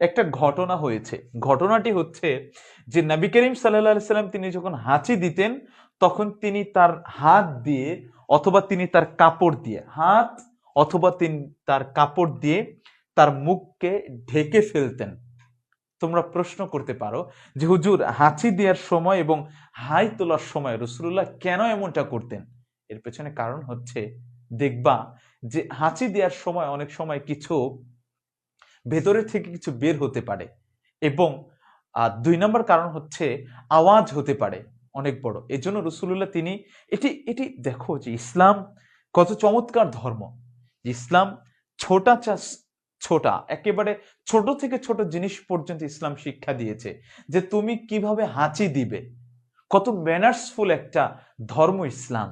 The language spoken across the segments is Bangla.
একটা ঘটনা হয়েছে। ঘটনাটি হচ্ছে যে নবী করিম সাল্লাহ সাল্লাম তিনি যখন হাঁচি দিতেন, তখন তিনি তার হাত দিয়ে অথবা তিনি তার কাপড় দিয়ে, হাত অথবা তিনি, তার কাপড় দিয়ে তার মুখকে ঢেকে ফেলতেন। তোমরা প্রশ্ন করতে পারো যে, হুজুর, হাঁচি দেওয়ার সময় এবং হাই তোলার সময় রসুল্লাহ কেন এমনটা করতেন? এর পেছনে কারণ হচ্ছে, দেখবা যে হাঁচি দেওয়ার সময় অনেক সময় কিছু ভেতরে থেকে কিছু বের হতে পারে এবং দুই নম্বর কারণ হচ্ছে আওয়াজ হতে পারে অনেক বড়। এজন্য রসুল্লাহ তিনি এটি এটি দেখো যে ইসলাম কত চমৎকার ধর্ম। ইসলাম ছোটা চাষ ছোটা, একেবারে ছোট থেকে ছোট জিনিস পর্যন্ত ইসলাম শিক্ষা দিয়েছে যে তুমি কীভাবে হাঁচি দিবে। কত ম্যানার্সফুল একটা ধর্ম ইসলাম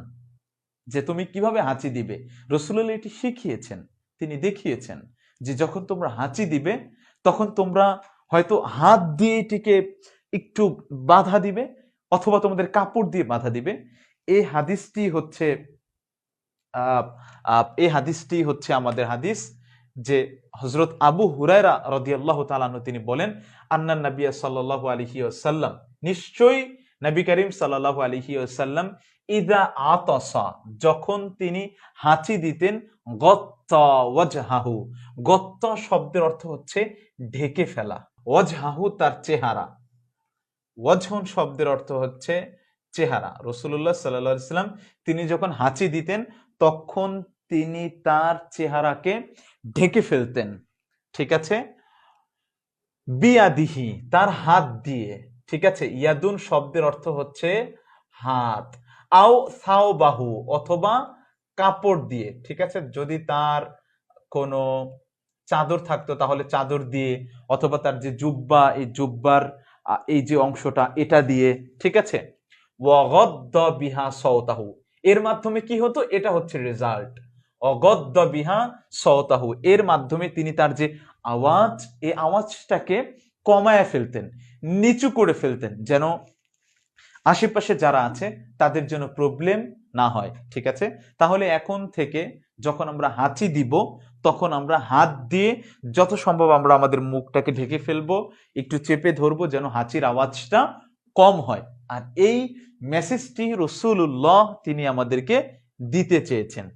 যে তুমি কীভাবে হাঁচি দিবে। রসুল্লাহ এটি শিখিয়েছেন, তিনি দেখিয়েছেন। যে যখন তোমরা হাঁচি দিবে, তখন তোমরা হয়তো হাত দিয়ে এটিকে একটু বাধা দিবে অথবা তোমাদের কাপড় দিয়ে বাধা দিবে। এই হাদিসটি হচ্ছে এই হাদিসটি হচ্ছে আমাদের হাদিস যে হজরত আবু হুরায়রা রদিয়াল্লাহ তালানু তিনি বলেন, আন্নান নবিয়া সাল্লাল্লাহু আলহি সাল্লাম নিশ্চয়ই নবী করিম সাল্লাল্লাহু আলহি সাল্লাম ইদা আতসা, যখন তিনি হাঁচি দিতেন, গত্ত ওয়াজহাহু। গত্ত শব্দের অর্থ হচ্ছে ঢেকে ফেলা। ওয়াজহাহু তার চেহারা। ওয়াজহন শব্দের অর্থ হচ্ছে চেহারা। রসুল্লাহ সাল্লাহ সাল্লাম তিনি যখন হাঁচি দিতেন, তখন তিনি তার চেহারাকে ঢেকে ফেলতেন। ঠিক আছে? বিয়াদিহি, তার হাত দিয়ে। ঠিক আছে, ইয়াদুন শব্দের অর্থ হচ্ছে হাত। আও সাও বাহু অথবা কাপড় দিয়ে, ঠিক আছে? যদি তার কোনো চাদর থাকতো তাহলে চাদর দিয়ে, অথবা তার যে জুব্বা, এই জুব্বার এই যে অংশটা, এটা দিয়ে, ঠিক আছে? ওয়াগদ্দ বিহা সওতাহু। এর মাধ্যমে কি হতো? এটা হচ্ছে রেজাল্ট অগদ্য বিহা সওতাহু। এর মাধ্যমে তিনি তার যে আওয়াজ, এই আওয়াজটাকে কমায় ফেলতেন, নিচু করে ফেলতেন যেন আশেপাশে যারা আছে তাদের জন্য প্রবলেম না হয়, ঠিক আছে? তাহলে এখন থেকে যখন আমরা হাঁচি দিব, তখন আমরা হাত দিয়ে যত সম্ভব আমরা আমাদের মুখটাকে ঢেকে ফেলব, একটু চেপে ধরবো যেন হাঁচির আওয়াজটা কম হয়। আর এই মেসেজটি রসুল্লাহ তিনি আমাদেরকে দিতে চেয়েছেন।